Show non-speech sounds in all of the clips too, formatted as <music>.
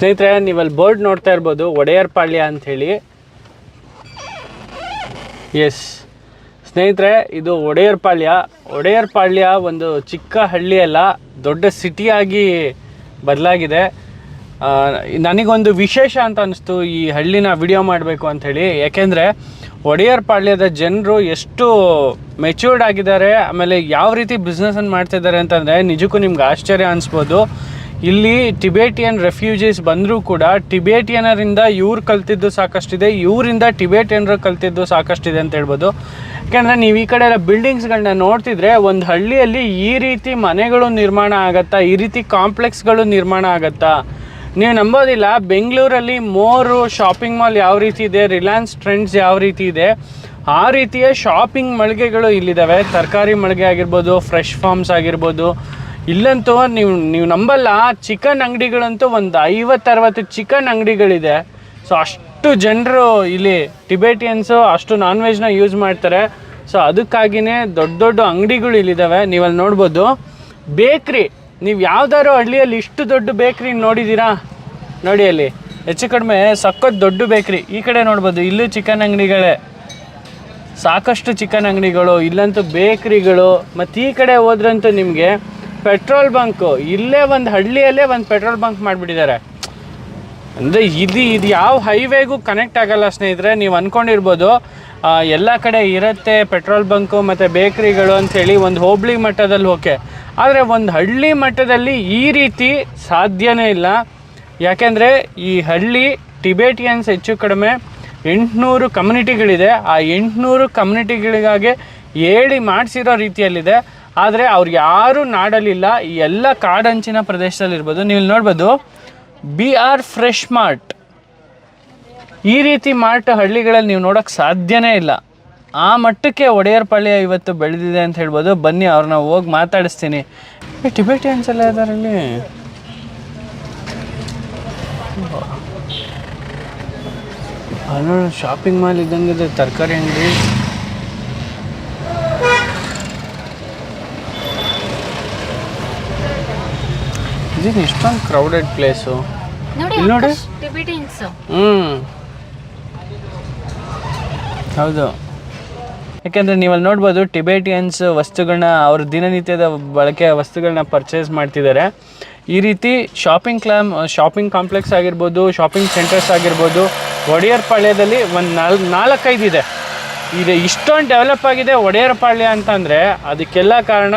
ಸ್ನೇಹಿತರೆ, ನೀವಲ್ಲಿ ಬೋರ್ಡ್ ನೋಡ್ತಾ ಇರ್ಬೋದು ಒಡೆಯರ್ ಪಾಳ್ಯ ಅಂಥೇಳಿ ಎಸ್ ಸ್ನೇಹಿತರೆ, ಇದು ಒಡೆಯರ್ ಪಾಳ್ಯ ಒಂದು ಚಿಕ್ಕ ಹಳ್ಳಿಯಲ್ಲ ದೊಡ್ಡ ಸಿಟಿಯಾಗಿ ಬದಲಾಗಿದೆ. ನನಗೊಂದು ವಿಶೇಷ ಅಂತ ಅನಿಸ್ತು ಈ ಹಳ್ಳಿನ ವಿಡಿಯೋ ಮಾಡಬೇಕು ಅಂಥೇಳಿ ಯಾಕೆಂದರೆ ಒಡೆಯರ್ ಪಾಳ್ಯದ ಜನರು ಎಷ್ಟು ಮೆಚ್ಯೂರ್ಡ್ ಆಗಿದ್ದಾರೆ, ಆಮೇಲೆ ಯಾವ ರೀತಿ ಬಿಸ್ನೆಸ್ಸನ್ನು ಮಾಡ್ತಿದ್ದಾರೆ ಅಂತಂದರೆ ನಿಜಕ್ಕೂ ನಿಮ್ಗೆ ಆಶ್ಚರ್ಯ ಅನಿಸ್ಬೋದು. ಇಲ್ಲಿ ಟಿಬೇಟಿಯನ್ ರೆಫ್ಯೂಜೀಸ್ ಬಂದರೂ ಕೂಡ ಟಿಬೇಟಿಯನರಿಂದ ಇವ್ರು ಕಲ್ತಿದ್ದು ಸಾಕಷ್ಟಿದೆ, ಇವರಿಂದ ಟಿಬೇಟಿಯನ್ರು ಕಲ್ತಿದ್ದು ಸಾಕಷ್ಟಿದೆ ಅಂತ ಹೇಳ್ಬೋದು. ಯಾಕೆಂದರೆ ನೀವು ಈ ಕಡೆ ಎಲ್ಲ ಬಿಲ್ಡಿಂಗ್ಸ್ಗಳನ್ನ ನೋಡ್ತಿದ್ರೆ ಒಂದು ಹಳ್ಳಿಯಲ್ಲಿ ಈ ರೀತಿ ಮನೆಗಳು ನಿರ್ಮಾಣ ಆಗತ್ತಾ, ಈ ರೀತಿ ಕಾಂಪ್ಲೆಕ್ಸ್ಗಳು ನಿರ್ಮಾಣ ಆಗತ್ತಾ? ನೀವು ನಂಬೋದಿಲ್ಲ, ಬೆಂಗಳೂರಲ್ಲಿ ಮೋರು ಶಾಪಿಂಗ್ ಮಾಲ್ ಯಾವ ರೀತಿ ಇದೆ, ರಿಲಯನ್ಸ್ ಟ್ರೆಂಡ್ಸ್ ಯಾವ ರೀತಿ ಇದೆ, ಆ ರೀತಿಯ ಶಾಪಿಂಗ್ ಮಳಿಗೆಗಳು ಇಲ್ಲಿದ್ದಾವೆ ತರಕಾರಿ ಮಳಿಗೆ ಆಗಿರ್ಬೋದು, ಫ್ರೆಶ್ ಫಾರ್ಮ್ಸ್ ಆಗಿರ್ಬೋದು ಇಲ್ಲಂತೂ ನೀವು ನೀವು ನಂಬಲ್ಲ. ಚಿಕನ್ ಅಂಗಡಿಗಳಂತೂ ಒಂದು ಐವತ್ತರವತ್ತು ಚಿಕನ್ ಅಂಗಡಿಗಳಿದೆ. ಸೊ ಅಷ್ಟು ಜನರು ಇಲ್ಲಿ ಟಿಬೇಟಿಯನ್ಸು ಅಷ್ಟು ನಾನ್ ವೆಜ್ನ ಯೂಸ್ ಮಾಡ್ತಾರೆ. ಸೊ ಅದಕ್ಕಾಗಿಯೇ ದೊಡ್ಡ ದೊಡ್ಡ ಅಂಗಡಿಗಳು ಇಲ್ಲಿದ್ದಾವೆ ನೀವಲ್ಲಿ ನೋಡ್ಬೋದು. ಬೇಕ್ರಿ, ನೀವು ಯಾವ್ದಾದ್ರು ಹಳ್ಳಿಯಲ್ಲಿ ಇಷ್ಟು ದೊಡ್ಡ ಬೇಕ್ರಿ ನೋಡಿದ್ದೀರಾ ನೋಡಿ ಅಲ್ಲಿ. ಹೆಚ್ಚು ಕಡಿಮೆ ಸಖತ್ ದೊಡ್ಡ ಬೇಕ್ರಿ. ಈ ಕಡೆ ನೋಡ್ಬೋದು, ಇಲ್ಲೂ ಚಿಕನ್ ಅಂಗಡಿಗಳೇ. ಸಾಕಷ್ಟು ಚಿಕನ್ ಅಂಗಡಿಗಳು, ಇಲ್ಲಂತೂ ಬೇಕ್ರಿಗಳು. ಮತ್ತು ಈ ಕಡೆ ಹೋದ್ರಂತೂ ನಿಮಗೆ ಪೆಟ್ರೋಲ್ ಬಂಕು, ಇಲ್ಲೇ ಒಂದು ಹಳ್ಳಿಯಲ್ಲೇ ಒಂದು ಪೆಟ್ರೋಲ್ ಬಂಕ್ ಮಾಡಿಬಿಟ್ಟಿದ್ದಾರೆ. ಅಂದರೆ ಇದು ಇದು ಯಾವ ಹೈವೇಗೂ ಕನೆಕ್ಟ್ ಆಗಲ್ಲ ಸ್ನೇಹಿತರೆ, ನೀವು ಅಂದ್ಕೊಂಡಿರ್ಬೋದು ಎಲ್ಲ ಕಡೆ ಇರುತ್ತೆ ಪೆಟ್ರೋಲ್ ಬಂಕು ಮತ್ತು ಬೇಕ್ರಿಗಳು ಅಂಥೇಳಿ ಒಂದು ಹೋಬಳಿ ಮಟ್ಟದಲ್ಲಿ ಓಕೆ. ಆದರೆ ಒಂದು ಹಳ್ಳಿ ಮಟ್ಟದಲ್ಲಿ ಈ ರೀತಿ ಸಾಧ್ಯನೇ ಇಲ್ಲ. ಯಾಕೆಂದರೆ ಈ ಹಳ್ಳಿ ಟಿಬೇಟಿಯನ್ಸ್ ಹೆಚ್ಚು ಕಡಿಮೆ, ಎಂಟುನೂರು ಕಮ್ಯುನಿಟಿಗಳಿದೆ ಆ ಎಂಟುನೂರು ಕಮ್ಯುನಿಟಿಗಳಿಗಾಗಿ ಹೇಳಿ ಮಾಡಿಸಿರೋ ರೀತಿಯಲ್ಲಿದೆ. ಆದರೆ ಅವ್ರು ಯಾರೂ ನಾಡಲಿಲ್ಲ. ಈ ಎಲ್ಲ ಕಾಡಂಚಿನ ಪ್ರದೇಶದಲ್ಲಿ ಇರ್ಬೋದು ನೀವು ನೋಡ್ಬೋದು, ಬಿ ಆರ್ ಫ್ರೆಶ್ ಮಾರ್ಟ್. ಈ ರೀತಿ ಮಾರ್ಟ್ ಹಳ್ಳಿಗಳಲ್ಲಿ ನೀವು ನೋಡೋಕ್ಕೆ ಸಾಧ್ಯನೇ ಇಲ್ಲ. ಆ ಮಟ್ಟಕ್ಕೆ ಒಡೆಯರ್ ಪಾಳ್ಯ ಇವತ್ತು ಬೆಳೆದಿದೆ ಅಂತ ಹೇಳ್ಬೋದು. ಬನ್ನಿ, ಅವ್ರನ್ನ ಹೋಗಿ ಮಾತಾಡಿಸ್ತೀನಿ. ಟಿಬೆಟಿಯನ್ಸ್ ಎಲ್ಲ ಅದರಲ್ಲಿ ಶಾಪಿಂಗ್ ಮಾಲ್ ಇದ್ದಂಗಿದೆ, ತರಕಾರಿ ಅಂಗಡಿ. ಇದೇನು ಇಷ್ಟೊಂದು ಕ್ರೌಡೆಡ್ ಪ್ಲೇಸು ನೋಡಿ ಇಲ್ಲಿ ನೋಡಿ. ಟಿಬೆಟಿಯನ್ಸ್ ಹ್ಮ್. ಹೌದು. ಯಾಕೆಂದರೆ ನೀವಲ್ಲಿ ನೋಡ್ಬೋದು ಟಿಬೇಟಿಯನ್ಸ್ ವಸ್ತುಗಳನ್ನ ಅವ್ರ ದಿನನಿತ್ಯದ ಬಳಕೆಯ ವಸ್ತುಗಳನ್ನ ಪರ್ಚೇಸ್ ಮಾಡ್ತಿದ್ದಾರೆ. ಈ ರೀತಿ ಶಾಪಿಂಗ್ ಕ್ಲಾಮ್ ಶಾಪಿಂಗ್ ಕಾಂಪ್ಲೆಕ್ಸ್ ಆಗಿರ್ಬೋದು ಶಾಪಿಂಗ್ ಸೆಂಟರ್ಸ್ ಆಗಿರ್ಬೋದು ಒಡೆಯರ್ ಪಾಳ್ಯದಲ್ಲಿ ಒಂದು ನಾಲ್ ನಾಲ್ಕೈದು ಇದೆ. ಇದು ಇಷ್ಟೊಂದು ಡೆವಲಪ್ ಆಗಿದೆ ಒಡೆಯರ್ ಪಾಳ್ಯ ಅಂತಂದರೆ ಅದಕ್ಕೆಲ್ಲ ಕಾರಣ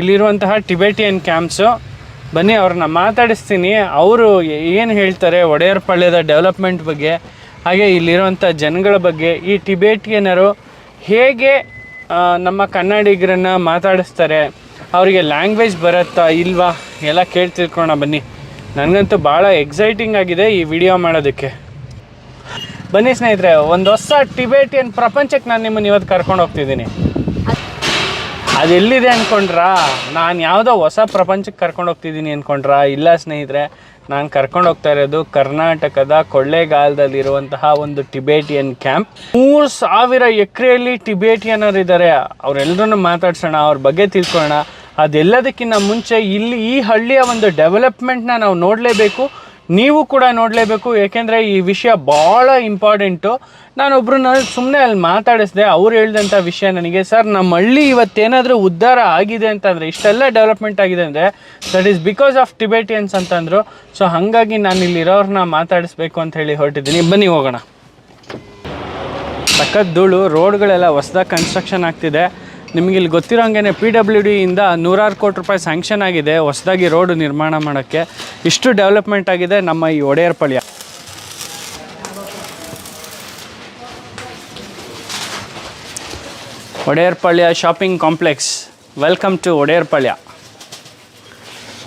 ಇಲ್ಲಿರುವಂತಹ ಟಿಬೇಟಿಯನ್ ಕ್ಯಾಂಪ್ಸು ಬನ್ನಿ, ಅವ್ರನ್ನ ಮಾತಾಡಿಸ್ತೀನಿ. ಅವರು ಏನು ಹೇಳ್ತಾರೆ, ಒಡೆಯರ್ ಪಾಳ್ಯದ ಡೆವಲಪ್ಮೆಂಟ್ ಬಗ್ಗೆ, ಹಾಗೆ ಇಲ್ಲಿರುವಂಥ ಜನಗಳ ಬಗ್ಗೆ, ಈ ಟಿಬೇಟಿಯನರು ಹೇಗೆ ನಮ್ಮ ಕನ್ನಡಿಗರನ್ನು ಮಾತಾಡಿಸ್ತಾರೆ, ಅವರಿಗೆ ಲ್ಯಾಂಗ್ವೇಜ್ ಬರುತ್ತಾ ಇಲ್ವಾ, ಎಲ್ಲ ಕೇಳಿ ಬನ್ನಿ. ನನಗಂತೂ ಭಾಳ ಎಕ್ಸೈಟಿಂಗ್ ಆಗಿದೆ ಈ ವಿಡಿಯೋ ಮಾಡೋದಕ್ಕೆ. ಬನ್ನಿ ಸ್ನೇಹಿತರೆ, ಒಂದು ಹೊಸ ಟಿಬೇಟಿಯನ್ ಪ್ರಪಂಚಕ್ಕೆ ನಾನು ನಿಮ್ಮನ್ನು ಇವತ್ತು ಕರ್ಕೊಂಡು ಹೋಗ್ತಿದ್ದೀನಿ. ಅದು ಎಲ್ಲಿದೆ ಅಂದ್ಕೊಂಡ್ರಾ ನಾನು ಯಾವುದೋ ಹೊಸ ಪ್ರಪಂಚಕ್ಕೆ ಕರ್ಕೊಂಡು ಹೋಗ್ತಿದ್ದೀನಿ ಅಂದ್ಕೊಂಡ್ರಾ ಇಲ್ಲ ಸ್ನೇಹಿತರೆ, ನಾನು ಕರ್ಕೊಂಡು ಹೋಗ್ತಾ ಇರೋದು ಕರ್ನಾಟಕದ ಕೊಳ್ಳೇಗಾಲದಲ್ಲಿರುವಂತಹ ಒಂದು ಟಿಬೇಟಿಯನ್ ಕ್ಯಾಂಪ್. ಮೂರು ಸಾವಿರ ಎಕರೆಯಲ್ಲಿ ಟಿಬೇಟಿಯನರು ಇದ್ದಾರೆ ಅವರೆಲ್ಲರನ್ನು ಮಾತಾಡ್ಸೋಣ, ಅವ್ರ ಬಗ್ಗೆ ತಿಳ್ಕೊಳ್ಳೋಣ. ಅದೆಲ್ಲದಕ್ಕಿಂತ ಮುಂಚೆ ಇಲ್ಲಿ ಈ ಹಳ್ಳಿಯ ಒಂದು ಡೆವಲಪ್ಮೆಂಟ್ನ ನಾವು ನೋಡಲೇಬೇಕು. ನೀವು ಕೂಡ ನೋಡಲೇಬೇಕು, ಏಕೆಂದರೆ ಈ ವಿಷಯ ಭಾಳ ಇಂಪಾರ್ಟೆಂಟು ನಾನೊಬ್ಬರನ್ನ ಸುಮ್ಮನೆ ಅಲ್ಲಿ ಮಾತಾಡಿಸಿದೆ, ಅವ್ರು ಹೇಳಿದಂಥ ವಿಷಯ ನನಗೆ, ಸರ್, ನಮ್ಮ ಹಳ್ಳಿ ಇವತ್ತೇನಾದರೂ ಉದ್ಧಾರ ಆಗಿದೆ ಅಂತಂದರೆ, ಇಷ್ಟೆಲ್ಲ ಡೆವಲಪ್ಮೆಂಟ್ ಆಗಿದೆ ಅಂದರೆ that is because of Tibetans ಅಂತಂದರು. ಸೊ ಹಾಗಾಗಿ ನಾನು ಇಲ್ಲಿರೋರನ್ನ ಮಾತಾಡಿಸ್ಬೇಕು ಅಂತ ಹೇಳಿ ಹೊರಟಿದ್ದೀನಿ. ಬನ್ನಿ, ಹೋಗೋಣ. ಸಖತ್ ಧೂಳು ರೋಡ್ಗಳೆಲ್ಲ ಹೊಸ್ದಾಗಿ ಕನ್ಸ್ಟ್ರಕ್ಷನ್ ಆಗ್ತಿದೆ. ನಿಮಗೆ ಇಲ್ಲಿ ಗೊತ್ತಿರೋಂಗೆ ಪಿ ಡಬ್ಲ್ಯೂ ಡಿಯಿಂದ ನೂರಾರು ಕೋಟಿ ರೂಪಾಯಿ ಸ್ಯಾಂಕ್ಷನ್ ಆಗಿದೆ ಹೊಸದಾಗಿ ರೋಡ್ ನಿರ್ಮಾಣ ಮಾಡೋಕ್ಕೆ. ಇಷ್ಟು ಡೆವಲಪ್ಮೆಂಟ್ ಆಗಿದೆ ನಮ್ಮ ಈ Odeyar Odeyarpalya Odeyar Palya shopping complex welcome to Odeyarpalya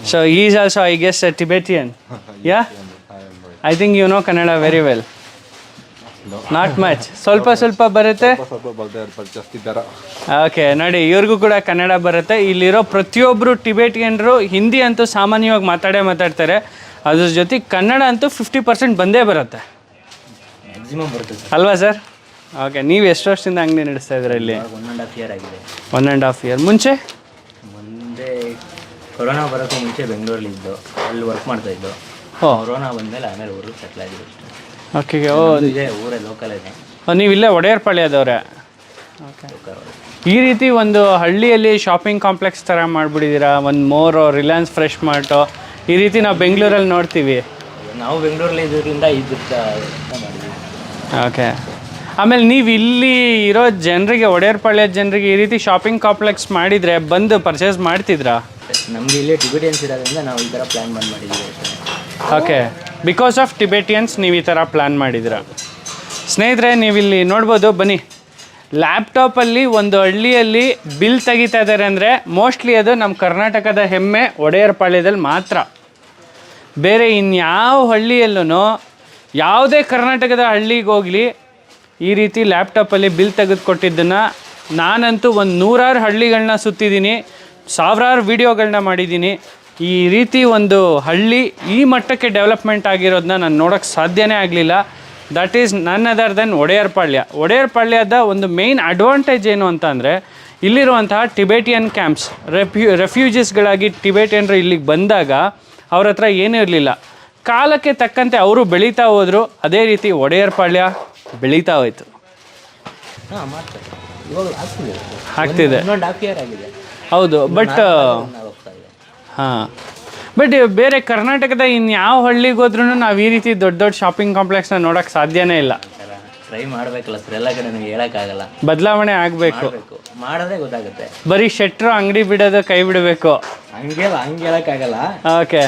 so is also I guess a Tibetan yeah I think you know Kannada very well not much ಸ್ವಲ್ಪ ಸ್ವಲ್ಪ ಬರುತ್ತೆ. ಓಕೆ ನೋಡಿ ಇವ್ರಿಗೂ ಕೂಡ ಕನ್ನಡ ಬರುತ್ತೆ. ಇಲ್ಲಿರೋ ಪ್ರತಿಯೊಬ್ಬರು ಟಿಬೇಟಿಯನ್ರು ಹಿಂದಿ ಅಂತೂ ಸಾಮಾನ್ಯವಾಗಿ ಮಾತಾಡೇ ಮಾತಾಡ್ತಾರೆ. ಅದ್ರ ಜೊತೆಗೆ ಕನ್ನಡ ಅಂತೂ ಫಿಫ್ಟಿ ಪರ್ಸೆಂಟ್ ಬಂದೇ ಬರುತ್ತೆ. ಮ್ಯಾಕ್ಸಿಮಮ್ ಬರುತ್ತೆ ಅಲ್ವಾ ಸರ್? ಓಕೆ ನೀವು ಎಷ್ಟು ವರ್ಷದಿಂದ ಅಂಗಡಿ ನಡೆಸ್ತಾ ಇದ್ದೀರಾ ಇಲ್ಲಿ? ಒನ್ ಆ್ಯಂಡ್ ಹಾಫ್ ಇಯರ್ ಆಗಿದೆ. ಒನ್ ಆ್ಯಂಡ್ ಹಾಫ್ ಇಯರ್ ಮುಂಚೆ? ಮುಂದೆ ಕೊರೋನಾ ಬರೋಕ್ಕೂ ಮುಂಚೆ ಬೆಂಗಳೂರಲ್ಲಿ ಇದ್ದು ಅಲ್ಲಿ ವರ್ಕ್ ಮಾಡ್ತಾ ಇದ್ದು. ಕೊರೋನಾ ಬಂದಮೇಲೆ ಆಮೇಲೆ ಊರಿಗೆ ಸೆಟ್ಲ್ ಆಗಿದ್ದು ಓಕೆ ಓ ಇದೆ ಊರೇ ಲೋಕಲ್ ಇದೆ. ನೀವು ಇಲ್ಲೇ ಒಡೆಯರ್ಪಾಳ್ಯದವ್ರೆ ಲೋಕಲ್ ಈ ರೀತಿ ಒಂದು ಹಳ್ಳಿಯಲ್ಲಿ ಶಾಪಿಂಗ್ ಕಾಂಪ್ಲೆಕ್ಸ್ ಥರ ಮಾಡಿಬಿಟ್ಟಿದ್ದೀರಾ? ಒಂದು ಮೋರು ರಿಲಯನ್ಸ್ ಫ್ರೆಶ್ ಮಾರ್ಟು ಈ ರೀತಿ ನಾವು ಬೆಂಗಳೂರಲ್ಲಿ ನೋಡ್ತೀವಿ. ನಾವು ಬೆಂಗಳೂರಲ್ಲಿ ಇದರಿಂದ ಇದು ಓಕೆ ಆಮೇಲೆ ನೀವು ಇಲ್ಲಿ ಇರೋ ಜನರಿಗೆ ಒಡೆಯರ್ಪಾಳ್ಯದ ಜನರಿಗೆ ಈ ರೀತಿ ಶಾಪಿಂಗ್ ಕಾಂಪ್ಲೆಕ್ಸ್ ಮಾಡಿದರೆ ಬಂದು ಪರ್ಚೇಸ್ ಮಾಡ್ತಿದ್ರಾ? ನಮಗೆ ಇಲ್ಲಿ ಟಿಬಿಟಿಯನ್ಸ್ ಇರೋದ್ರಿಂದ ನಾವು ಈ ಥರ ಪ್ಲ್ಯಾನ್ ಮಾಡಿ ಮಾಡಿದ್ದೀವಿ ಓಕೆ ಬಿಕಾಸ್ ಆಫ್ ಟಿಬೆಟಿಯನ್ಸ್ ನೀವು ಈ ಥರ ಪ್ಲ್ಯಾನ್ ಮಾಡಿದ್ರ ಸ್ನೇಹಿತರೆ ನೀವು ಇಲ್ಲಿ ನೋಡ್ಬೋದು, ಬನ್ನಿ. ಲ್ಯಾಪ್ಟಾಪಲ್ಲಿ ಒಂದು ಹಳ್ಳಿಯಲ್ಲಿ ಬಿಲ್ ತೆಗಿತಾ ಇದ್ದಾರೆ ಅಂದರೆ ಮೋಸ್ಟ್ಲಿ ಅದು ನಮ್ಮ ಕರ್ನಾಟಕದ ಹೆಮ್ಮೆ ಒಡೆಯರ್ಪಾಳ್ಯದಲ್ಲಿ ಮಾತ್ರ. ಬೇರೆ ಇನ್ಯಾವ ಹಳ್ಳಿಯಲ್ಲೂ ಯಾವುದೇ ಕರ್ನಾಟಕದ ಹಳ್ಳಿಗೆ ಹೋಗಲಿ ಈ ರೀತಿ ಲ್ಯಾಪ್ಟಾಪಲ್ಲಿ ಬಿಲ್ ತೆಗೆದುಕೊಟ್ಟಿದ್ದನ್ನು ನಾನಂತೂ ಒಂದು ನೂರಾರು ಹಳ್ಳಿಗಳನ್ನ ಸುತ್ತಿದ್ದೀನಿ, ಸಾವಿರಾರು ವೀಡಿಯೋಗಳನ್ನ ಮಾಡಿದ್ದೀನಿ. ಈ ರೀತಿ ಒಂದು ಹಳ್ಳಿ ಈ ಮಟ್ಟಕ್ಕೆ ಡೆವಲಪ್ಮೆಂಟ್ ಆಗಿರೋದನ್ನ ನಾನು ನೋಡೋಕ್ಕೆ ಸಾಧ್ಯನೇ ಆಗಲಿಲ್ಲ. That is none other than Odeyarpalya ಒಡೆಯರ್ಪಾಳ್ಯದ ಒಂದು ಮೇಯ್ನ್ ಅಡ್ವಾಂಟೇಜ್ ಏನು ಅಂತ ಅಂದರೆ ಇಲ್ಲಿರುವಂತಹ ಟಿಬೇಟಿಯನ್ ಕ್ಯಾಂಪ್ಸ್ ರೆಫ್ಯೂ ರೆಫ್ಯೂಜಿಸ್ಗಳಾಗಿ ಟಿಬೇಟಿಯನ್ರು ಇಲ್ಲಿಗೆ ಬಂದಾಗ ಅವ್ರ ಹತ್ರ ಏನೂ ಇರಲಿಲ್ಲ. ಕಾಲಕ್ಕೆ ತಕ್ಕಂತೆ ಅವರು ಬೆಳೀತಾ ಹೋದರು. ಅದೇ ರೀತಿ ಒಡೆಯರ್ಪಾಳ್ಯ ಬೆಳೀತಾ ಹೋಯ್ತು. ಹಾಕ್ತಿದೆ ಹೌದು ಬಟ್ ಹಾಂ. ಬಟ್ ಬೇರೆ ಕರ್ನಾಟಕದ ಇನ್ಯಾವ ಹಳ್ಳಿಗೆ ಹೋದ್ರೂ ನಾವು ಈ ರೀತಿ ದೊಡ್ಡ ದೊಡ್ಡ ಶಾಪಿಂಗ್ ಕಾಂಪ್ಲೆಕ್ಸ್ನ ನೋಡೋಕೆ ಸಾಧ್ಯನೇ ಇಲ್ಲ. ಟ್ರೈ ಮಾಡಬೇಕಲ್ಲ ಸರ್ ಎಲ್ಲ ಕಡೆ ನಮಗೆ ಹೇಳೋಕ್ಕಾಗಲ್ಲ ಬದಲಾವಣೆ ಆಗಬೇಕು. ಮಾಡೋದೇ ಮಾಡಿದ್ರೆ ಗೊತ್ತಾಗುತ್ತೆ. ಬರೀ ಶೆಟ್ರು ಅಂಗಡಿ ಬಿಡೋದು ಕೈ ಬಿಡಬೇಕು. ಹಂಗೆ ಹಂಗೆ ಹೇಳೋಕ್ಕಾಗಲ್ಲ ಓಕೆ.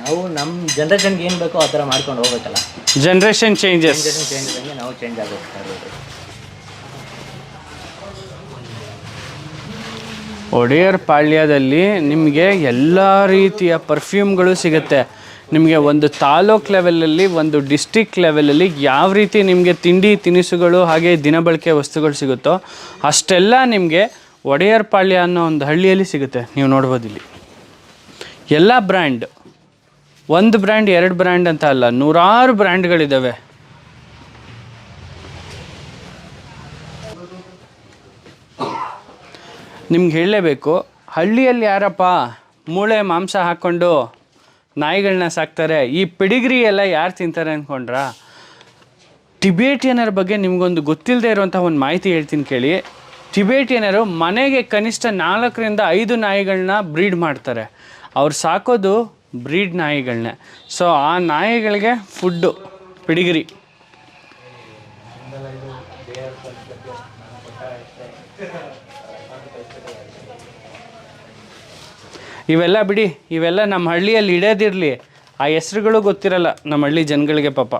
ನಾವು ನಮ್ಮ ಜನ್ರೇಷನ್ಗೆ ಏನು ಬೇಕೋ ಆ ಥರ ಮಾಡ್ಕೊಂಡು ಹೋಗ್ಬೇಕಲ್ಲ. ಜನ್ರೇಷನ್ ಚೇಂಜಸ್ ಜನ್ರೇಷನ್ ಚೇಂಜ್ ನಾವು ಚೇಂಜ್ ಆಗೋಗ್ತಾ ಒಡೆಯರ್ ಪಾಳ್ಯದಲ್ಲಿ ನಿಮಗೆ ಎಲ್ಲ ರೀತಿಯ ಪರ್ಫ್ಯೂಮ್ಗಳು ಸಿಗುತ್ತೆ. ನಿಮಗೆ ಒಂದು ತಾಲೂಕ್ ಲೆವೆಲಲ್ಲಿ ಒಂದು ಡಿಸ್ಟಿಕ್ ಲೆವೆಲಲ್ಲಿ ಯಾವ ರೀತಿ ನಿಮಗೆ ತಿಂಡಿ, ತಿನಿಸುಗಳು ಹಾಗೆ ದಿನಬಳಕೆ ವಸ್ತುಗಳು ಸಿಗುತ್ತೋ ಅಷ್ಟೆಲ್ಲ ನಿಮಗೆ ಒಡೆಯರ್ ಪಾಳ್ಯ ಅನ್ನೋ ಒಂದು ಹಳ್ಳಿಯಲ್ಲಿ ಸಿಗುತ್ತೆ. ನೀವು ನೋಡ್ಬೋದು ಇಲ್ಲಿ. ಎಲ್ಲ ಬ್ರ್ಯಾಂಡ್ ಒಂದು ಬ್ರ್ಯಾಂಡ್ ಎರಡು ಬ್ರ್ಯಾಂಡ್ ಅಂತ ಅಲ್ಲ, ನೂರಾರು ಬ್ರ್ಯಾಂಡ್ಗಳಿದ್ದಾವೆ ನಿಮ್ಗೆ ಹೇಳಲೇಬೇಕು, ಹಳ್ಳಿಯಲ್ಲಿ ಯಾರಪ್ಪ ಮೂಳೆ ಮಾಂಸ ಹಾಕ್ಕೊಂಡು ನಾಯಿಗಳನ್ನ ಸಾಕ್ತಾರೆ, ಈ ಪಿಡಿಗ್ರಿ ಎಲ್ಲ ಯಾರು ತಿಂತಾರೆ ಅಂದ್ಕೊಂಡ್ರ ಟಿಬೇಟಿಯನರ ಬಗ್ಗೆ ನಿಮಗೊಂದು ಗೊತ್ತಿಲ್ಲದೆ ಇರುವಂಥ ಒಂದು ಮಾಹಿತಿ ಹೇಳ್ತೀನಿ ಕೇಳಿ. ಟಿಬೇಟಿಯನರು ಮನೆಗೆ ಕನಿಷ್ಠ ನಾಲ್ಕರಿಂದ ಐದು ನಾಯಿಗಳನ್ನ ಬ್ರೀಡ್ ಮಾಡ್ತಾರೆ. ಅವ್ರು ಸಾಕೋದು ಬ್ರೀಡ್ ನಾಯಿಗಳನ್ನೇ ಸೊ ಆ ನಾಯಿಗಳಿಗೆ ಫುಡ್ಡು, ಪಿಡಿಗ್ರಿ. ಇವೆಲ್ಲ ಬಿಡಿ, ಇವೆಲ್ಲ ನಮ್ಮ ಹಳ್ಳಿಯಲ್ಲಿ ಇಡೋದಿರಲಿ ಆ ಹೆಸ್ರುಗಳು ಗೊತ್ತಿರಲ್ಲ ನಮ್ಮ ಹಳ್ಳಿ ಜನಗಳಿಗೆ ಪಾಪ.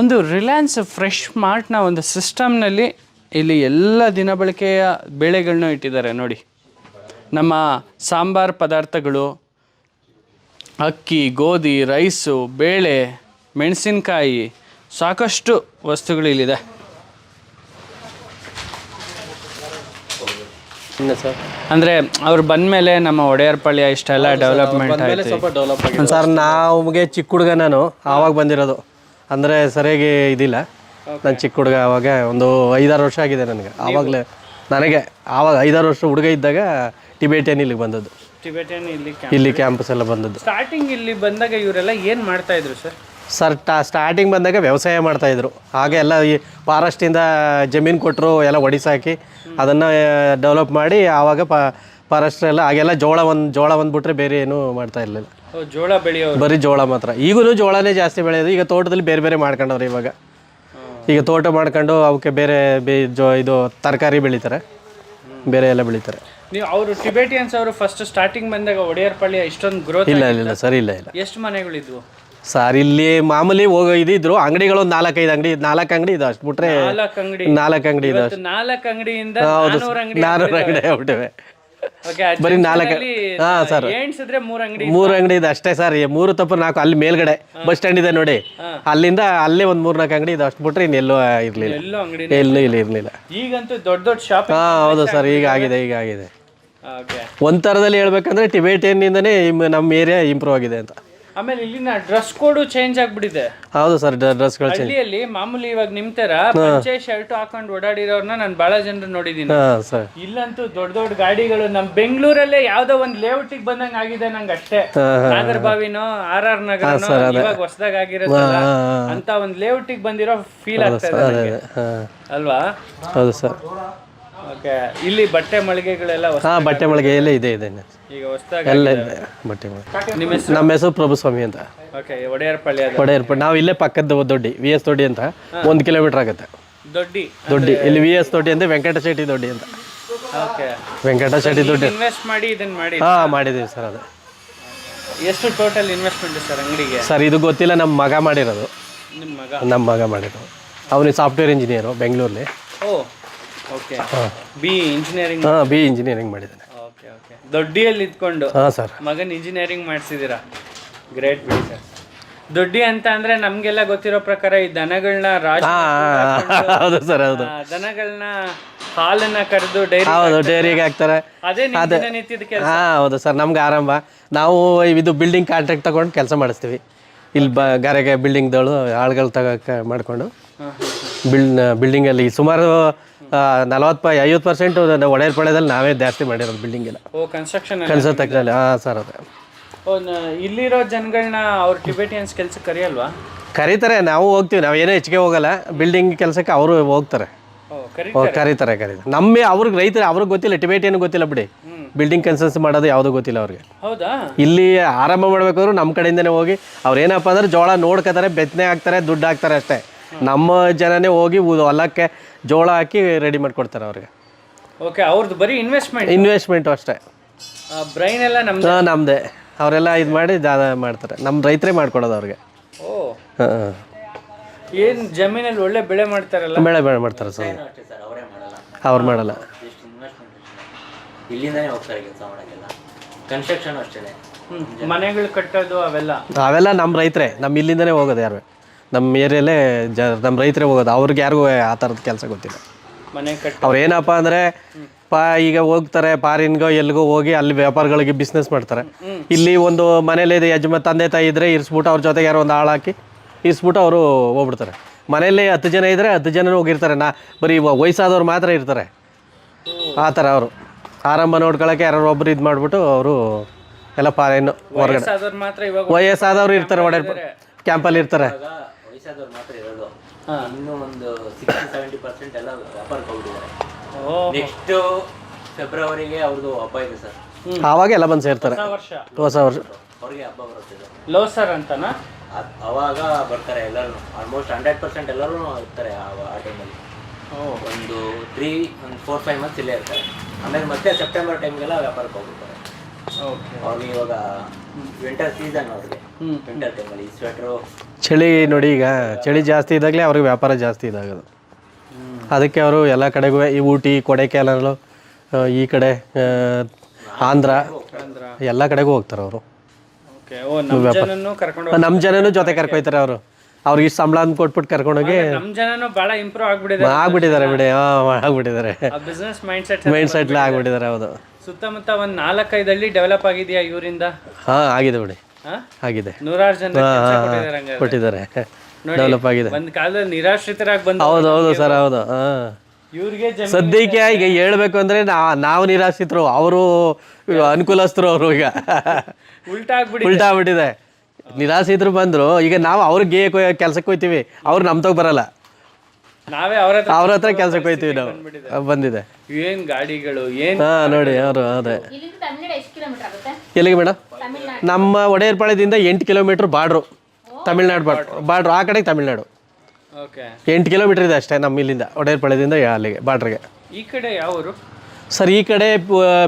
ಒಂದು ರಿಲಯನ್ಸ್ ಫ್ರೆಶ್ ಮಾರ್ಟ್ನ ಒಂದು ಸಿಸ್ಟಮ್ನಲ್ಲಿ ಇಲ್ಲಿ ಎಲ್ಲ ದಿನಬಳಕೆಯ ಬೇಳೆಗಳನ್ನೂ ಇಟ್ಟಿದ್ದಾರೆ, ನೋಡಿ. ನಮ್ಮ ಸಾಂಬಾರ್ ಪದಾರ್ಥಗಳು, ಅಕ್ಕಿ, ಗೋಧಿ, ರೈಸು, ಬೇಳೆ, ಮೆಣಸಿನ್ಕಾಯಿ ಸಾಕಷ್ಟು ವಸ್ತುಗಳು ಇಲ್ಲಿದೆ. ಅಂದ್ರೆ ಸರ್. ಅಂದರೆ ಅವ್ರು ಬಂದಮೇಲೆ ನಮ್ಮ ಒಡೆಯರ್ಪಳ್ಳಿಯ ಇಷ್ಟೆಲ್ಲ ಡೆವಲಪ್ಮೆಂಟ್ ಆಯ್ತು ಸ್ವಲ್ಪ ಡೆವಲಪ್ ಆಗಿದೆ ಸರ್ ನಾವ್ಗೆ ಚಿಕ್ಕ ಹುಡುಗ ನಾನು ಆವಾಗ ಬಂದಿರೋದು. ಅಂದ್ರೆ ಸರಿಯಾಗಿ ಇದಿಲ್ಲ. ನಾನು ಚಿಕ್ಕ ಹುಡುಗ ಆವಾಗ ಒಂದು ಐದಾರು ವರ್ಷ ಆಗಿದೆ ನನಗೆ. ಆವಾಗಲೇ ನನಗೆ ಆವಾಗ ಐದಾರು ವರ್ಷ ಹುಡುಗ ಇದ್ದಾಗ ಟಿಬೇಟಿಯನ್ ಇಲ್ಲಿಗೆ ಬಂದದ್ದು. ಟಿಬೇಟಿಯನ್ ಇಲ್ಲಿ ಇಲ್ಲಿ ಕ್ಯಾಂಪಸ್ ಎಲ್ಲ ಬಂದದ್ದು. ಸ್ಟಾರ್ಟಿಂಗ್ ಇಲ್ಲಿ ಬಂದಾಗ ಇವರೆಲ್ಲ ಏನು ಮಾಡ್ತಾ ಇದ್ರು ಸರ್? ಸರ್ ಟಾ ಸ್ಟಾರ್ಟಿಂಗ್ ಬಂದಾಗ ವ್ಯವಸಾಯ ಮಾಡ್ತಾಯಿದ್ರು ಹಾಗೆ ಎಲ್ಲ ಈ ಫಾರೆಸ್ಟಿಂದ ಜಮೀನು ಕೊಟ್ಟರು ಎಲ್ಲ ಒಡಿಸಾಕಿ ಅದನ್ನು ಡೆವಲಪ್ ಮಾಡಿ ಆವಾಗ ಪ ಫಾರೆಸ್ಟ್ ಎಲ್ಲ ಆಗೆಲ್ಲ ಜೋಳ ಒಂದು ಜೋಳ ಬಂದುಬಿಟ್ರೆ ಬೇರೆ ಏನೂ ಮಾಡ್ತಾ ಇರಲಿಲ್ಲ. ಜೋಳ ಬೆಳೆಯೋ ಬರೀ ಜೋಳ ಮಾತ್ರ. ಈಗೂ ಜೋಳನೇ ಜಾಸ್ತಿ ಬೆಳೆಯೋದು. ಈಗ ತೋಟದಲ್ಲಿ ಬೇರೆ ಬೇರೆ ಮಾಡ್ಕೊಂಡವ್ರೆ ಇವಾಗ. ಈಗ ತೋಟ ಮಾಡ್ಕೊಂಡು ಅವಕ್ಕೆ ಬೇರೆ ಬೇ ಜೋ ಇದು ತರಕಾರಿ ಬೆಳೀತಾರೆ. ಬೇರೆ ಎಲ್ಲ ಬೆಳೀತಾರೆ. ನೀವು ಅವರು ಟಿಬೆಟಿಯನ್ಸ್ ಅವರು ಫಸ್ಟ್ ಸ್ಟಾರ್ಟಿಂಗ್ ಬಂದಾಗ ಒಡೆಯರ್ಪಾಳ್ಯ ಇಷ್ಟೊಂದು ಗ್ರೋತ್ ಇಲ್ಲ ಇಲ್ಲ ಸರ್ ಇಲ್ಲ ಇಲ್ಲ. ಎಷ್ಟು ಮನೆಗಳಿದ್ವು? ಸರ್ ಇಲ್ಲಿ ಮಾಮೂಲಿ ಹೋಗೋ ಇದಿದ್ರು ಅಂಗಡಿಗಳು ನಾಲ್ಕೈದು ಅಂಗಡಿ ನಾಲ್ಕು ಅಂಗಡಿ ಇದು ಅಷ್ಟು ಬಿಟ್ರೆ ನಾಲ್ಕು ಅಂಗಡಿ. ನಾಲ್ಕು ಅಂಗಡಿ ಇದೆ ಇವತ್ತು ನಾಲ್ಕು ಅಂಗಡಿಯಿಂದ ಹೌದು ನಾನೂರು ಅಂಗಡಿ ಆಗ್ಬಿಟ್ಟಿವೆ. ಬರೀ ನಾಲ್ಕು ಹಾ ಸರ್. ಮೂರ್ ಅಂಗಡಿ ಇದೆ ಅಷ್ಟೇ ಸರ್. ಈ ಮೂರು ತಪ್ಪು ನಾಲ್ಕು ಅಲ್ಲಿ ಮೇಲ್ಗಡೆ ಬಸ್ ಸ್ಟ್ಯಾಂಡ್ ಇದೆ ನೋಡಿ. ಅಲ್ಲಿಂದ ಅಲ್ಲೇ ಒಂದು ಮೂರು ನಾಲ್ಕು ಅಂಗಡಿ ಇದೆ ಅಷ್ಟು ಬಿಟ್ರೆ ಇನ್ನೆಲ್ಲೂ ಇರಲಿಲ್ಲ. ಎಲ್ಲೋ ಇಲ್ಲಿ. ಇರಲಿಲ್ಲ. ಈಗಂತೂ ದೊಡ್ಡ ದೊಡ್ಡ ಶಾಪ್ ಹಾಂ ಹೌದು ಸರ್. ಈಗ ಆಗಿದೆ ಈಗ ಆಗಿದೆ. ಒಂದ್ ತರದಲ್ಲಿ ಹೇಳ್ಬೇಕಂದ್ರೆ ಟಿಬೇಟಿಯನ್ ಇಂದನೇ ನಮ್ಮ ಏರಿಯಾ ಇಂಪ್ರೂವ್ ಆಗಿದೆ ಅಂತ. ಆಮೇಲೆ ಇಲ್ಲಿನ ಡ್ರೆಸ್ ಕೋಡ್ ಚೇಂಜ್ ಆಗ್ಬಿಟ್ಟಿದೆ. ಹೌದು ಸರ್ ಡ್ರೆಸ್ಗಳು ಚೇಂಜ್ ಹಳ್ಳಿಯಲ್ಲಿ ಮಾಮೂಲಿ ಇವಾಗ ನಿಮ್ ತರ ಪಂಚೆ ಶರ್ಟ್ ಹಾಕೊಂಡು ಓಡಾಡಿರೋರ್ನ ನಾನು ಬಹಳ ಜನರು ನೋಡಿದೀನಿ. ಹಾಂ ಸರ್. ಇಲ್ಲಂತೂ ದೊಡ್ಡ ದೊಡ್ಡ ಗಾಡಿಗಳು ನಮ್ ಬೆಂಗಳೂರಲ್ಲೇ ಯಾವ್ದೋ ಒಂದ್ ಲೇಔಟ್ ಬಂದಂಗ ಆಗಿದೆ ನಂಗೆ ಅಷ್ಟೇ. ನಾಗರಬಾವಿನೋ ಆರ್ ಆರ್ ನಗರನೋ ಇವಾಗ ಹೊಸದಾಗ ಆಗಿರೋದಲ್ಲ ಅಂತ ಒಂದ್ ಲೇಔಟ್ ಬಂದಿರೋ ಫೀಲ್ ಆಗ್ತದೆ ಅಲ್ವಾ? ಹೌದು ಸರ್. ಓಕೆ ಇಲ್ಲಿ ಬಟ್ಟೆ ಮಳಿಗೆಗಳೆಲ್ಲ ಹೊಸ ಹಾಂ ಬಟ್ಟೆ ಮಳಿಗೆ ಎಲ್ಲ ಇದೆ ಇದೆ ಈಗ ಹೊಸದಾಗಿ ಎಲ್ಲ ಇದೆ ಬಟ್ಟೆ ಮಳಿಗೆ. ನಿಮ್ಮ ಹೆಸರು ನಮ್ಮ ಹೆಸರು? ಪ್ರಭುಸ್ವಾಮಿ ಅಂತ. ಓಕೆ ಒಡೆಯರ್ಪಳ್ಳಿ ಅದು. ನಾವು ಇಲ್ಲೇ ಪಕ್ಕದ ದೊಡ್ಡಿ ವಿ ಎಸ್ ದೊಡ್ಡಿ ಅಂತ. ಒಂದು ಕಿಲೋಮೀಟರ್ ಆಗುತ್ತೆ. ದೊಡ್ಡಿ ದೊಡ್ಡಿ ಇಲ್ಲಿ ವಿ ಎಸ್ ದೊಡ್ಡಿ ಅಂತ ವೆಂಕಟ ಶೆಟ್ಟಿ ದೊಡ್ಡಿ ಅಂತ. ಓಕೆ. ವೆಂಕಟ ಶೆಟ್ಟಿ ದೊಡ್ಡಿ. ಇನ್ವೆಸ್ಟ್ ಮಾಡಿ ಇದನ್ನ ಮಾಡಿ ಹಾಂ ಮಾಡಿದ್ದೀವಿ ಸರ್ ಅದು. ಎಷ್ಟು ಟೋಟಲ್ ಇನ್ವೆಸ್ಟ್ಮೆಂಟ್ ಸರ್ ಅಂಗಡಿಗೆ? ಸರ್ ಇದು ಗೊತ್ತಿಲ್ಲ ನಮ್ಮ ಮಗ ಮಾಡಿರೋದು. ನಿಮ್ಮ ಮಗ? ನಮ್ಮ ಮಗ ಮಾಡಿರೋದು. ಅವನು ಸಾಫ್ಟ್ವೇರ್ ಇಂಜಿನಿಯರು ಬೆಂಗಳೂರಲ್ಲಿ ಓ ಓಕೆ ಬಿ ಇಂಜಿನಿಯರಿಂಗ್ ಹಾಂ ಬಿ ಇಂಜಿನಿಯರಿಂಗ್ ಮಾಡಿದ್ದಾನೆ. ಓಕೆ ಓಕೆ ದೊಡ್ಡಿಯಲ್ಲಿ ಇದ್ಕೊಂಡು ಹಾಂ ಸರ್. ಮಗನ್ ಇಂಜಿನಿಯರಿಂಗ್ ಮಾಡಿಸಿದ್ದೀರಾ? ಗ್ರೇಟ್ ಬಿಡಿ ಸರ್ ದೊಡ್ಡಿ ಅಂತ ಅಂದ್ರೆ ನಮ್ಗೆಲ್ಲ ಗೊತ್ತಿರೋ ಪ್ರಕಾರ ಈ ದನಗಳನ್ನ ರಾಜ ಹೌದು ಸರ್ ಹೌದು. ದನಗಳನ್ನ ಹಾಲನ್ನ ಕರೆದು ಡೈರಿ ಹೌದು ಡೈರಿಗೆ ಹಾಕ್ತಾರೆ. ಅದೇ ದಿನನಿತ್ಯದ ಕೆಲಸ. ಹಾಂ ಹೌದು ಸರ್ ನಮ್ಗೆ ಆರಂಭ. ನಾವು ಇದು ಬಿಲ್ಡಿಂಗ್ ಕಾಂಟ್ರಾಕ್ಟ್ ತಗೊಂಡು ಕೆಲಸ ಮಾಡಿಸ್ತೀವಿ. ಇಲ್ಲಿ ಬ ಗಾರೆಗೆ ಬಿಲ್ಡಿಂಗ್ದಳು ಆಳುಗಳು ತಗೋಕೆ ಮಾಡಿಕೊಂಡು ಬಿಲ್ ಬಿಲ್ಡಿಂಗಲ್ಲಿ ಸುಮಾರು ನಲವತ್ತು ಐವತ್ತು ಪರ್ಸೆಂಟು ಒಡೆಯರ್ ಪಳ್ಯದಲ್ಲಿ ನಾವೇ ಜಾಸ್ತಿ ಮಾಡಿರೋದು ಬಿಲ್ಡಿಂಗೆಲ್ಲ ಓ ಕನ್ಸ್ಟ್ರಕ್ಷನ್ ಕೆಲಸ ತಕ್ಕನಲ್ಲಿ ಹಾಂ ಸರ್ ಅದೇ. ಇಲ್ಲಿರೋ ಜನಗಳನ್ನ ಅವ್ರು ಟಿಬೆಟಿಯನ್ಸ್ ಕೆಲ್ಸಕ್ಕೆ ಕರಿಯಲ್ವಾ? ಕರೀತಾರೆ ನಾವು ಹೋಗ್ತೀವಿ ನಾವು ಏನೋ ಹೆಚ್ಚಿಗೆ ಹೋಗಲ್ಲ. ಬಿಲ್ಡಿಂಗ್ ಕೆಲಸಕ್ಕೆ ಅವರು ಹೋಗ್ತಾರೆ. ಓ, ಕರೀತಾರೆ? ಕರೀತಾರೆ ನಮ್ಮ ಅವ್ರಿಗೆ ರೈತರು ಅವ್ರಿಗೆ ಗೊತ್ತಿಲ್ಲ ಟಿಬೇಟಿಯನ್ ಗೊತ್ತಿಲ್ಲ ಬಿಡಿ. ಬಿಲ್ಡಿಂಗ್ ಕನ್ಸನ್ಸ್ ಮಾಡೋದು ಯಾವುದು ಗೊತ್ತಿಲ್ಲ ಅವ್ರಿಗೆ. ಹೌದಾ? ಇಲ್ಲಿ ಆರಂಭ ಮಾಡ್ಬೇಕಾದ್ರು ನಮ್ಮ ಕಡೆಯಿಂದನೇ ಹೋಗಿ ಅವ್ರು ಏನಪ್ಪ ಅಂದ್ರೆ ಜೋಳ ನೋಡ್ಕೋತಾರೆ ಬೆತ್ತನೆ ಹಾಕ್ತಾರೆ ದುಡ್ಡು ಹಾಕ್ತಾರೆ ಅಷ್ಟೇ. ನಮ್ಮ ಜನನೇ ಹೋಗಿ ಹೊಲಕ್ಕೆ ಜೋಳ ಹಾಕಿ ರೆಡಿ ಮಾಡಿಕೊಡ್ತಾರೆ ಅವ್ರಿಗೆ. ಓಕೆ ಅವ್ರದ್ದು ಬರೀ ಇನ್ವೆಸ್ಟ್ಮೆಂಟ್ ಇನ್ವೆಸ್ಟ್ಮೆಂಟು ಅಷ್ಟೇ. ಬ್ರೈನ್ ಎಲ್ಲ ನಮ್ದು? ಹಾಂ ನಮ್ಮದೇ ಅವರೆಲ್ಲ ಇದು ಮಾಡಿ ಜಾ ಮಾಡ್ತಾರೆ. ನಮ್ಮ ರೈತರೇ ಮಾಡ್ಕೊಡೋದು ಅವ್ರಿಗೆ. ಓ. ಹಾಂ ಏನು ಜಮೀನಲ್ಲಿ ಒಳ್ಳೆ ಬೆಳೆ ಮಾಡ್ತಾರಲ್ಲ? ಬೆಳೆ ಬೆಳೆ ಮಾಡ್ತಾರೆ ಸರ್. ಅಷ್ಟೇ ಸರ್ ಅವರೇ ಮಾಡಲ್ಲ. ಇಲ್ಲಿಂದಾನೇ ಹೋಗ್ತಾರೆ ಕೆಲಸ ಮಾಡೋಕ್ಕೆಲ್ಲ. ಕನ್ಸ್ಟ್ರಕ್ಷನ್ ಅಷ್ಟೇ ಮನೆಗಳು ಕಟ್ಟೋದು ಅವೆಲ್ಲ? ಅವೆಲ್ಲ ನಮ್ಮ ರೈತರೇ. ನಮ್ಮ ಇಲ್ಲಿಂದನೇ ಹೋಗೋದು ಯಾರು. ನಮ್ಮ ಏರಿಯಲ್ಲೇ ಜ ನಮ್ಮ ರೈತರೇ ಹೋಗೋದು. ಅವ್ರಿಗೆ ಯಾರಿಗೂ ಆ ಥರದ ಕೆಲಸ ಗೊತ್ತಿಲ್ಲ. ಮನೆ ಕಟ್ಟ ಅವ್ರು ಏನಪ್ಪ ಅಂದರೆ ಪಾ ಈಗ ಹೋಗ್ತಾರೆ ಪಾರಿನ್ಗೋ ಎಲ್ಲಿಗೋ ಹೋಗಿ ಅಲ್ಲಿ ವ್ಯಾಪಾರಗಳಿಗೆ ಬಿಸ್ನೆಸ್ ಮಾಡ್ತಾರೆ. ಇಲ್ಲಿ ಒಂದು ಮನೇಲಿ ಯಜಮ ತಂದೆ ತಾಯಿ ಇದ್ದರೆ ಇರಿಸ್ಬಿಟ್ಟು ಅವ್ರ ಜೊತೆಗೆ ಯಾರೋ ಒಂದು ಆಳು ಹಾಕಿ ಇರಿಸ್ಬಿಟ್ಟು ಅವರು ಹೋಗ್ಬಿಡ್ತಾರೆ. ಮನೇಲಿ ಹತ್ತು ಜನ ಇದ್ದರೆ ಹತ್ತು ಜನ ಹೋಗಿರ್ತಾರೆ. ನಾ ಬರೀ ವಯಸ್ಸಾದವ್ರು ಮಾತ್ರ ಇರ್ತಾರೆ. ಆ ಥರ ಅವರು. ಆರಂಭ ನೋಡ್ಕೊಳ್ಳೋಕೆ ಯಾರು ಒಬ್ರು ಇದು ಮಾಡಿಬಿಟ್ಟು ಅವರು ಎಲ್ಲ ಫಾರಿನ್ ಹೊರಗಡೆ. ವಯಸ್ಸಾದವ್ರು ಇರ್ತಾರೆ ಒಡೆ ಕ್ಯಾಂಪಲ್ಲಿ ಇರ್ತಾರೆ. ವಯಸ್ಸಾದವ್ರು ಮಾತ್ರ ಇರೋದು. ಇನ್ನೂ ಒಂದು ಸಿಕ್ಸ್ಟಿ ಸೆವೆಂಟಿ ಪರ್ಸೆಂಟ್ ಎಲ್ಲ ವ್ಯಾಪಾರಕ್ಕೆ ಹೋಗ್ಬಿಟ್ಟಿದ್ದಾರೆ. ನೆಕ್ಸ್ಟ್ ಫೆಬ್ರವರಿಗೆ ಅವ್ರದ್ದು ಹಬ್ಬ ಇದೆ ಸರ್. ಆವಾಗ ಎಲ್ಲ ಬಂದು ಸೇರ್ತಾರೆ. ಹೊಸ ವರ್ಷ. ಹೊಸ ವರ್ಷ. ಅವ್ರಿಗೆ ಹಬ್ಬ ಬರುತ್ತೆ ಸರ್. ಲೋಸರ್ ಅಂತನಾ? ಅದ್- ಅವಾಗ ಬರ್ತಾರೆ ಎಲ್ಲರೂ. ಆಲ್ಮೋಸ್ಟ್ ಹಂಡ್ರೆಡ್ ಪರ್ಸೆಂಟ್ ಎಲ್ಲರೂ ಇರ್ತಾರೆ ಆ ಆ ಟೈಮಲ್ಲಿ ಒಂದು ತ್ರೀ ಒಂದು ಫೋರ್ ಫೈವ್ ಮಂತ್ಸ್ ಇಲ್ಲೇ ಇರ್ತಾರೆ. ಆಮೇಲೆ ಮತ್ತೆ ಸೆಪ್ಟೆಂಬರ್ ಟೈಮ್ಗೆಲ್ಲ ವ್ಯಾಪಾರಕ್ಕೆ ಹೋಗ್ಬಿಡ್ತಾರೆ. ಓಕೆ. ಅವ್ರಿಗೆ ಇವಾಗ ವಿಂಟರ್ ಸೀಸನ್ ಅವ್ರಿಗೆ. ವಿಂಟರ್ ಟೈಮಲ್ಲಿ ಸ್ವೆಟ್ರು ಚಳಿ ನೋಡಿ ಈಗ ಚಳಿ ಜಾಸ್ತಿ ಇದ್ದಾಗಲೇ ಅವ್ರಿಗೆ ವ್ಯಾಪಾರ ಜಾಸ್ತಿ ಇದಾಗೋದು. ಅದಕ್ಕೆ ಅವರು ಎಲ್ಲ ಕಡೆಗೂ ಈ ಊಟಿ ಕೊಡೈಕೆನಾಲು ಈ ಕಡೆ ಆಂಧ್ರ ಎಲ್ಲ ಕಡೆಗೂ ಹೋಗ್ತಾರೆ ಅವರು. ನಮ್ಮ ಜನನು ಜೊತೆ ಕರ್ಕೊಯ್ತಾರೆ ಅವರು. ಅವ್ರಿಗೆ ಇಷ್ಟು ಸಂಬಳ ಅಂತ ಕೊಟ್ಬಿಟ್ಟು ಕರ್ಕೊಂಡೋಗಿ ಆಗ್ಬಿಟ್ಟಿದ್ದಾರೆ. ಬಿಡಿ ಹಾಂ ಆಗ್ಬಿಟ್ಟಿದ್ದಾರೆ. ಮೈಂಡ್ ಸೆಟ್ ಸೆಟ್ಲ್ ಆಗ್ಬಿಟ್ಟಿದ್ದಾರೆ ಹೌದು. ಸುತ್ತಮುತ್ತ ಒಂದು ನಾಲ್ಕೈದು ಹಳ್ಳಿ ಡೆವಲಪ್ ಆಗಿದೆಯಾ ಇವರಿಂದ? ಹಾಂ ಆಗಿದೆ ಬಿಡಿ. ಆಗಿದೆ. ನೂರಾರು ಜನ ಕೆಲ್ಸ ಕೊಟ್ಟಿದ್ದಾರೆ ಕೊಟ್ಟಿದ್ದಾರೆ. ಡೆವಲಪ್ ಆಗಿದೆ. ಒಂದು ಕಾಲದಲ್ಲಿ ನಿರಾಶ್ರಿತರಾಗಿ ಬಂದು ಹೌದು ಹೌದು ಸರ್ ಹೌದು. ಹಾಂ. ಇವ್ರಿಗೆ ಸದ್ಯಕ್ಕೆ ಈಗ ಹೇಳ್ಬೇಕು ಅಂದ್ರೆ ನಾ ನಾವು ನಿರಾಶ್ರಿತರು ಅವರು ಅನುಕೂಲಸ್ಥರು ಅವರು ಈಗ. ಉಲ್ಟಾ ಆಗ್ಬಿಟ್ಟು ಉಲ್ಟಾ ಆಗ್ಬಿಟ್ಟಿದೆ. ನಿರಾಶ್ರಿತರು ಬಂದ್ರು ಈಗ ನಾವು ಅವ್ರಿಗೆ ಕೆಲ್ಸಕ್ಕೆ ಹೋಯ್ತೀವಿ ಅವ್ರು ನಮ್ ತಗ ಬರಲ್ಲ. ನಾವೇ ಅವ್ರ ಹತ್ರ ಅವ್ರ ಹತ್ರ ಕೆಲ್ಸಕ್ಕೆ ಹೋಯ್ತೀವಿ ನಾವು. ಬಂದಿದೆ. ಏನ್ ಗಾಡಿಗಳು ಏನ್ ಹಾ ನೋಡಿ ಅವರು ಅದೇ. ಇಲ್ಲಿಂದ ತಮಿಳ್ನಾಡು ಎಷ್ಟು ಕಿಲೋಮೀಟರ್ ಆಗುತ್ತೆ? ಎಲ್ಲಿಗೆ ಮೇಡಮ್ ನಮ್ಮ ಒಡೆಯರ್ಪಾಳ್ಯದಿಂದ ಎಂಟು kilometre border Tamil Nadu border border ಆ ಕಡೆಗೆ ತಮಿಳ್ನಾಡು. ಓಕೆ. ಎಂಟು ಕಿಲೋಮೀಟ್ರ್ ಇದೆ ಅಷ್ಟೇ ನಮ್ಮ ಇಲ್ಲಿಂದ ಒಡೆಯರ್ಪಾಳ್ಯದಿಂದ ಅಲ್ಲಿಗೆ ಬಾರ್ಡ್ರಿಗೆ ಈ ಕಡೆ ಯಾವ ಊರು? ಸರ್ ಈ ಕಡೆ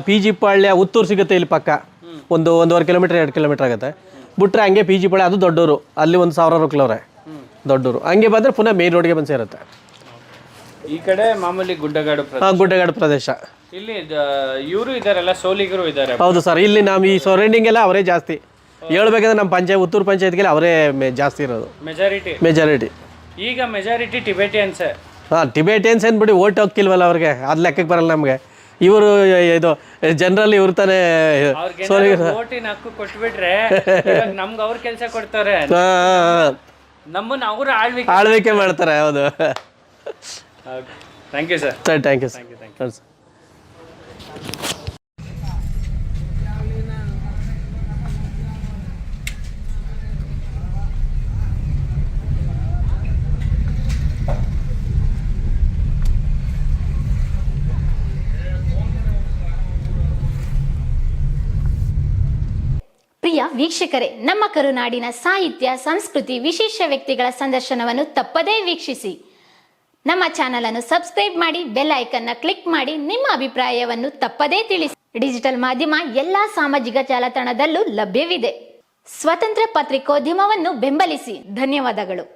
ಪಿ ಜಿ ಪಾಳ್ಯ ಉತ್ತೂರು ಸಿಗುತ್ತೆ ಇಲ್ಲಿ ಪಕ್ಕ. ಒಂದು ಒಂದೂವರೆ ಕಿಲೋಮೀಟ್ರ್ ಎರಡು ಕಿಲೋಮೀಟ್ರ್ ಆಗುತ್ತೆ. ಬಿಟ್ಟರೆ ಹಂಗೆ ಪಿ ಜಿ ಪಾಳ್ಯ ಅದು ದೊಡ್ಡೂರು. ಅಲ್ಲಿ ಒಂದು ಸಾವಿರ ರೂಪಾಯಿ ದೊಡ್ಡೂರು. ಹಂಗೆ ಬಂದರೆ ಪುನಃ ಮೇನ್ ರೋಡ್ಗೆ ಬಂದು ಸೇರುತ್ತೆ. ಈ ಕಡೆ ಮಾಮೂಲಿ ಗುಡ್ಡಗಾಡು ಹಾಂ ಗುಡ್ಡಗಾಡು ಪ್ರದೇಶ. ಇಲ್ಲಿ ಇವರು ಇದಾರಲ್ಲ ಸೋಲಿಗರು ಇದ್ದಾರೆ ಹೌದು ಸರ್ ಇಲ್ಲಿ ನಮ್ಮ ಈ ಸರೌಂಡಿಂಗ್ ಎಲ್ಲ ಅವರೇ ಜಾಸ್ತಿ. ಹೇಳ್ಬೇಕಂದ್ರೆ ನಮ್ಮ ಪಂಚಾಯತ್ ಉತ್ತೂರು ಪಂಚಾಯತ್ಗೆಲ್ಲ ಅವರೇ ಜಾಸ್ತಿ ಇರೋದು. ಮೆಜಾರಿಟಿ ಮೆಜಾರಿಟಿ ಈಗ ಮೆಜಾರಿಟಿ ಟಿಬೆಟಿಯನ್ಸ್ ಹಾಂ ಟಿಬೇಟಿಯನ್ಸ್ ಏನ್ಬಿಟ್ಟು ಓಟ್ ಹೋಗ್ತಿಲ್ವಲ್ಲ ಅವ್ರಿಗೆ ಅದು ಲೆಕ್ಕಕ್ಕೆ ಬರಲ್ಲ ನಮಗೆ. ಇವರು ಇದು ಜನರಲ್ ಇವ್ರ ತಾನೇ ಓಟಿನ ಹಕ್ಕು ಕೊಟ್ಬಿಟ್ರೆ <laughs> ನಮ್ಗೆ ಅವ್ರ ಕೆಲಸ ಕೊಡ್ತಾರೆ. ನಮ್ಮನ್ನ ಅವರು ಆಳ್ವಿಕೆ ಆಳ್ವಿಕೆ ಮಾಡ್ತಾರೆ ಹೌದು. Thank you sir sir thank you sir ಪ್ರಿಯ ವೀಕ್ಷಕರೇ ನಮ್ಮ ಕರುನಾಡಿನ ಸಾಹಿತ್ಯ ಸಂಸ್ಕೃತಿ ವಿಶೇಷ ವ್ಯಕ್ತಿಗಳ ಸಂದರ್ಶನವನ್ನು ತಪ್ಪದೇ ವೀಕ್ಷಿಸಿ. ನಮ್ಮ ಚಾನಲ್ ಅನ್ನು ಸಬ್ಸ್ಕ್ರೈಬ್ ಮಾಡಿ ಬೆಲ್ ಐಕನ್ನ ಕ್ಲಿಕ್ ಮಾಡಿ ನಿಮ್ಮ ಅಭಿಪ್ರಾಯವನ್ನು ತಪ್ಪದೇ ತಿಳಿಸಿ. ಡಿಜಿಟಲ್ ಮಾಧ್ಯಮ ಎಲ್ಲಾ ಸಾಮಾಜಿಕ ಜಾಲತಾಣದಲ್ಲೂ ಲಭ್ಯವಿದೆ. ಸ್ವತಂತ್ರ ಪತ್ರಿಕೋದ್ಯಮವನ್ನು ಬೆಂಬಲಿಸಿ. ಧನ್ಯವಾದಗಳು.